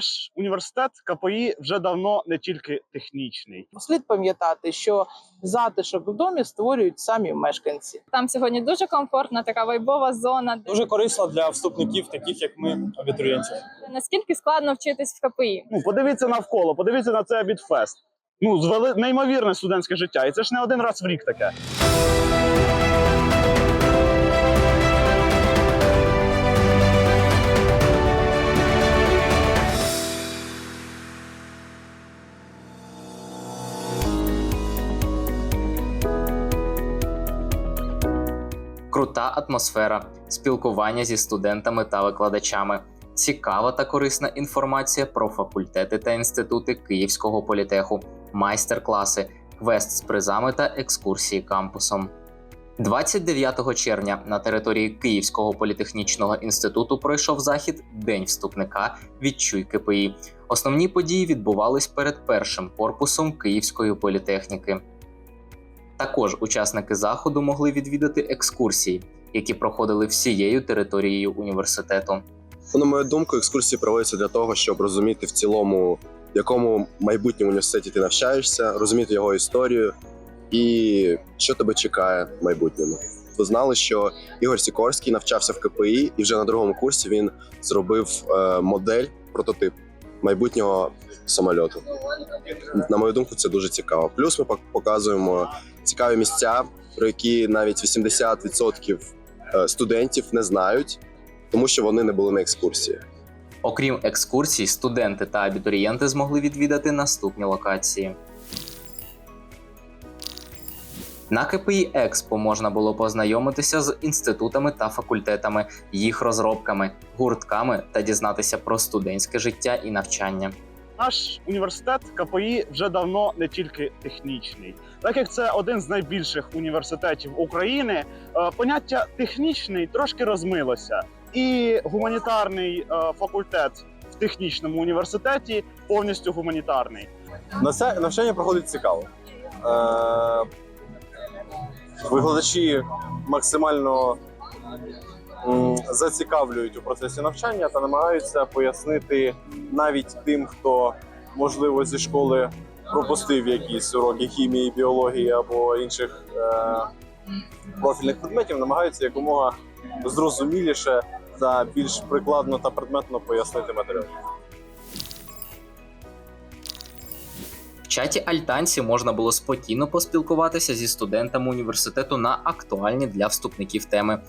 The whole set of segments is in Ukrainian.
Наш університет КПІ вже давно не тільки технічний. Слід пам'ятати, що затишок в домі створюють самі мешканці. Там сьогодні дуже комфортна, така вайбова зона. Дуже корисна для вступників, таких як ми, абітурієнтів. Наскільки складно вчитись в КПІ? Ну, подивіться навколо, подивіться на цей обідфест. Ну, звели неймовірне студентське життя, і це ж не один раз в рік таке. Крута атмосфера, спілкування зі студентами та викладачами, цікава та корисна інформація про факультети та інститути Київського політеху, майстер-класи, квест з призами та екскурсії кампусом. 29 червня на території Київського політехнічного інституту пройшов захід День вступника Відчуй КПІ. Основні події відбувались перед першим корпусом Київської політехніки. Також учасники заходу могли відвідати екскурсії, які проходили всією територією університету. Ну, На мою думку, екскурсії проводяться для того, щоб розуміти в цілому, в якому майбутньому університеті ти навчаєшся, розуміти його історію і що тебе чекає в майбутньому. Ви знали, що Ігор Сікорський навчався в КПІ, і вже на другому курсі він зробив е, модель, прототип майбутнього самольоту. На мою думку, це дуже цікаво. Плюс ми пок- показуємо цікаві місця, про які навіть 80% е, студентів не знають тому що вони не були на екскурсії. Окрім екскурсій, студенти та абітурієнти змогли відвідати наступні локації. На КПІ Експо можна було познайомитися з інститутами та факультетами, їх розробками, гуртками та дізнатися про студентське життя і навчання. Наш університет КПІ вже давно не тільки технічний, так як це один з найбільших університетів України. е, Поняття технічний трошки розмилося, і гуманітарний е, факультет в технічному університеті повністю гуманітарний. Навчання проходить цікаво. Е, викладачі максимально зацікавлюють у процесі навчання та намагаються пояснити навіть тим, хто можливо зі школи пропустив якісь уроки хімії, біології або інших е, профільних предметів, намагаються якомога зрозуміліше та більш прикладно та предметно пояснити матеріал. В чаті Альтанці можна було спокійно поспілкуватися зі студентами університету на актуальні для вступників теми.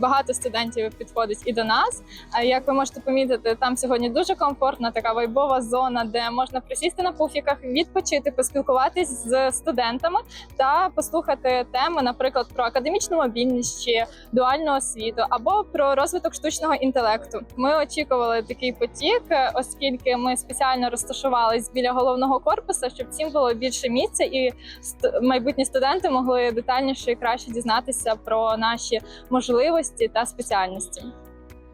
Багато студентів підходить і до нас. Як ви можете помітити, там сьогодні дуже комфортна така вайбова зона, де можна присісти на пуфіках, відпочити, поспілкуватись з студентами та послухати теми, наприклад, про академічну мобільність чи дуальну освіту або про розвиток штучного інтелекту. Ми очікували такий потік, е, оскільки ми спеціально розташувались біля головного корпусу, щоб всім було більше місця, і майбутні студенти могли детальніше і краще дізнатися про наші можливості та спеціальності.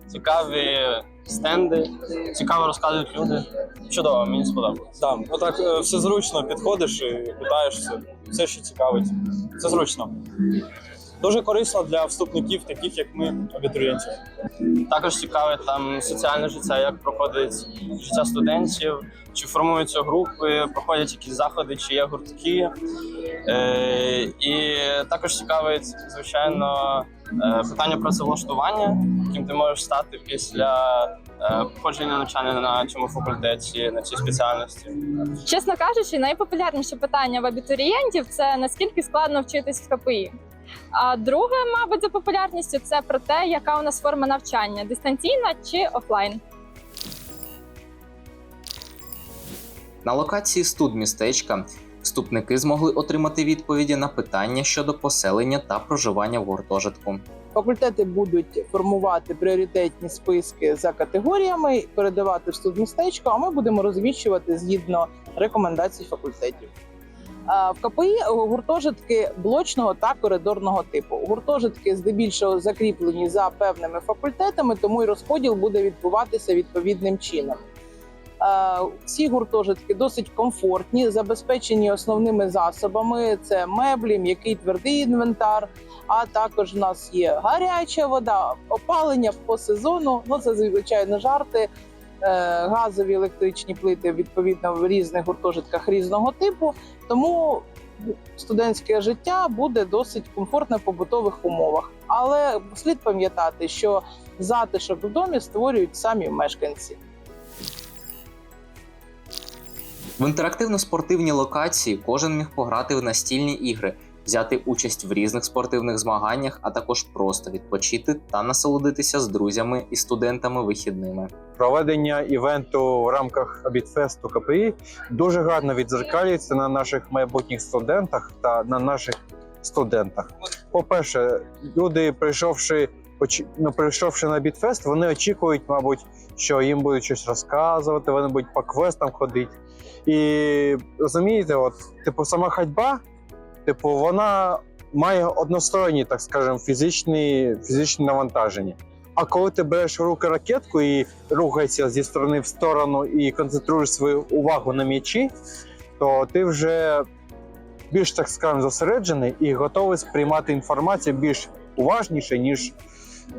цікаві стенди, цікаво розказують люди. Чудово, мені сподобалось. Так, отак е, все зручно, підходиш і питаєшся, все, що цікавить. Це зручно. Дуже корисно для вступників, таких як ми, абітурієнтів. Також цікаве там соціальне життя, як проходить життя студентів, чи формуються групи, проходять якісь заходи, чи є гуртки. Е, і також цікавить, звичайно, е, питання працевлаштування, яким ти можеш стати після е, походження навчання на цьому факультеті, на цій спеціальності. Чесно кажучи, найпопулярніше питання в абітурієнтів це наскільки складно вчитись в КПІ. А друге, мабуть, за популярністю це про те, яка у нас форма навчання дистанційна чи офлайн. На локації студмістечка вступники змогли отримати відповіді на питання щодо поселення та проживання в гуртожитку. Факультети будуть формувати пріоритетні списки за категоріями, передавати в студмістечко, а ми будемо розвіщувати згідно рекомендацій факультетів. В КПІ гуртожитки блочного та коридорного типу. Гуртожитки здебільшого закріплені за певними факультетами, тому і розподіл буде відбуватися відповідним чином. Е, Ці гуртожитки досить комфортні, забезпечені основними засобами: це меблі, м'який твердий інвентар. А також в нас є гаряча вода, опалення по сезону. Ну це звичайно жарти. е, газові електричні плити відповідно в різних гуртожитках різного типу. Тому студентське життя буде досить комфортне в побутових умовах. Але слід пам'ятати, що затишок в домі створюють самі мешканці. В інтерактивно-спортивній локації кожен міг пограти в настільні ігри, взяти участь в різних спортивних змаганнях, а також просто відпочити та насолодитися з друзями і студентами вихідними. проведення івенту в рамках Обідфесту КПІ дуже гарно відзеркалюється на наших майбутніх студентах та на наших студентах. По-перше, люди, прийшовши, ну, прийшовши на Обідфест, вони очікують, мабуть, що їм будуть щось розказувати, вони будуть по квестам ходити. І розумієте, от, типу, сама ходьба, типу, вона має односторонні, так скажемо, фізичні, фізичні навантаження. А коли ти береш в руки ракетку і рухаєшся зі сторони в сторону і концентруєш свою увагу на м'ячі, то ти вже більш так скажемо зосереджений і готовий сприймати інформацію більш уважніше, ніж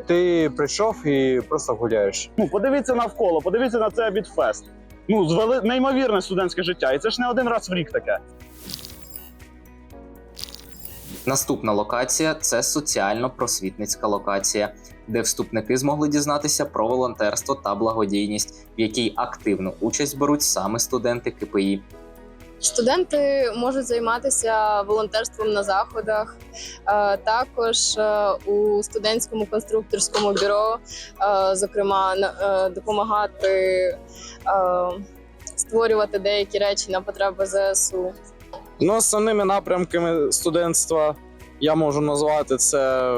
ти прийшов і просто гуляєш. Ну, подивіться навколо, подивіться на це Бітфест. Ну, звели неймовірне студентське життя, і це ж не один раз в рік таке. Наступна локація це соціально-просвітницька локація, де вступники змогли дізнатися про волонтерство та благодійність, в якій активну участь беруть саме студенти КПІ. Студенти можуть займатися волонтерством на заходах, е, також е, у студентському конструкторському бюро, е, зокрема, допомагати створювати деякі речі на потреби ЗСУ. Ну, основними напрямками студентства я можу назвати це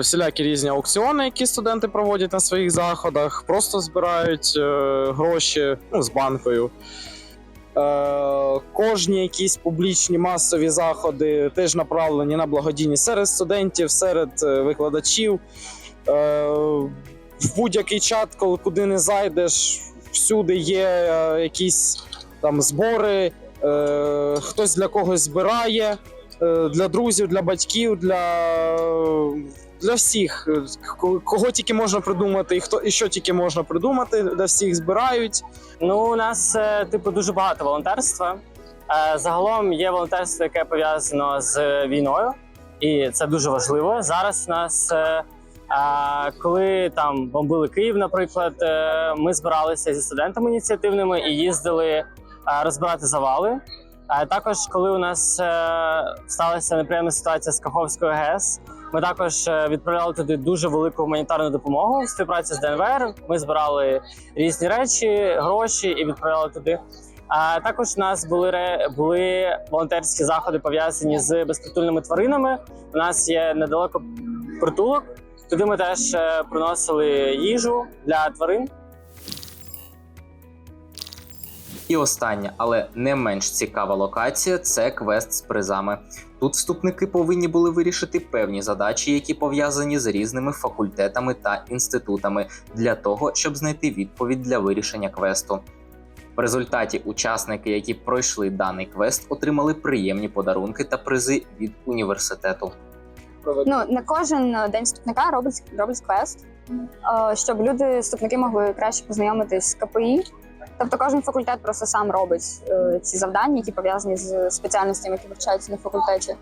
всілякі різні аукціони, які студенти проводять на своїх заходах, просто збирають е, гроші ну, з банкою. Е, кожні якісь публічні масові заходи теж направлені на благодійність серед студентів, серед е, викладачів. Е, в будь-який чат, коли куди не зайдеш, всюди є е, якісь там збори, е, хтось для когось збирає, е, для друзів, для батьків, для, для всіх. Е, Кого тільки можна придумати, і хто і що тільки можна придумати, для всіх збирають. Ну, у нас е, типу дуже багато волонтерства. Е, Загалом є волонтерство, яке пов'язано з війною, і це дуже важливо. Зараз у нас, е, е, коли там бомбили Київ, наприклад, е, ми збиралися зі студентами ініціативними і їздили е, розбирати завали. А також, коли у нас е, сталася неприємна ситуація з Каховською ГЕС, ми також е, відправляли туди дуже велику гуманітарну допомогу в співпраці з ДНВР. Ми збирали різні речі, гроші і відправляли туди. А також у нас були були волонтерські заходи пов'язані з безпритульними тваринами. У нас є недалеко притулок. Туди ми теж е, приносили їжу для тварин. І остання, але не менш цікава локація це квест з призами. Тут вступники повинні були вирішити певні задачі, які пов'язані з різними факультетами та інститутами, для того, щоб знайти відповідь для вирішення квесту. В результаті учасники, які пройшли даний квест, отримали приємні подарунки та призи від університету. Ну на кожен день вступника робить робить квест, е, щоб люди вступники могли краще познайомитись з КПІ. Тобто кожен факультет просто сам робить е, ці завдання, які пов'язані з спеціальностями, які вивчаються на факультеті.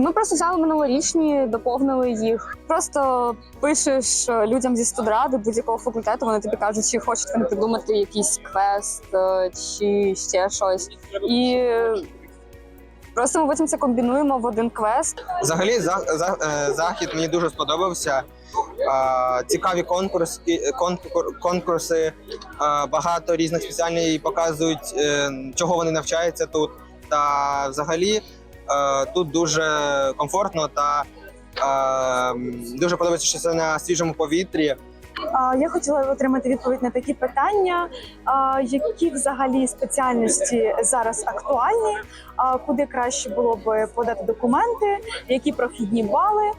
Ми просто взяли минулорічні, доповнили їх. Просто пишеш е, людям зі студради будь-якого факультету. Вони тобі кажуть, чи хочуть вони придумати якийсь квест, е, чи ще щось. І просто ми потім це комбінуємо в один квест. Взагалі, за, за, е, захід мені дуже сподобався. Цікаві конкурси, конкурси, багато різних спеціальних показують, е, чого вони навчаються тут. Та взагалі е, тут дуже комфортно та е, дуже подобається, що це на свіжому повітрі. Я хотіла отримати відповідь на такі питання, які взагалі спеціальності зараз актуальні, куди краще було б подати документи, які прохідні бали,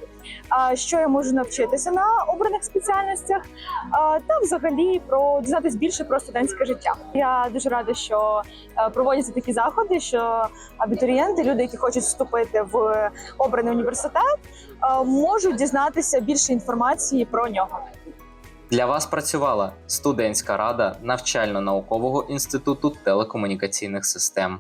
що я можу навчитися на обраних спеціальностях, та взагалі про дізнатись більше про студентське життя. Я дуже рада, що е, проводяться такі заходи, що абітурієнти, люди, які хочуть вступити в обраний університет, е, можуть дізнатися більше інформації про нього. Для вас працювала студентська рада навчально-наукового інституту телекомунікаційних систем.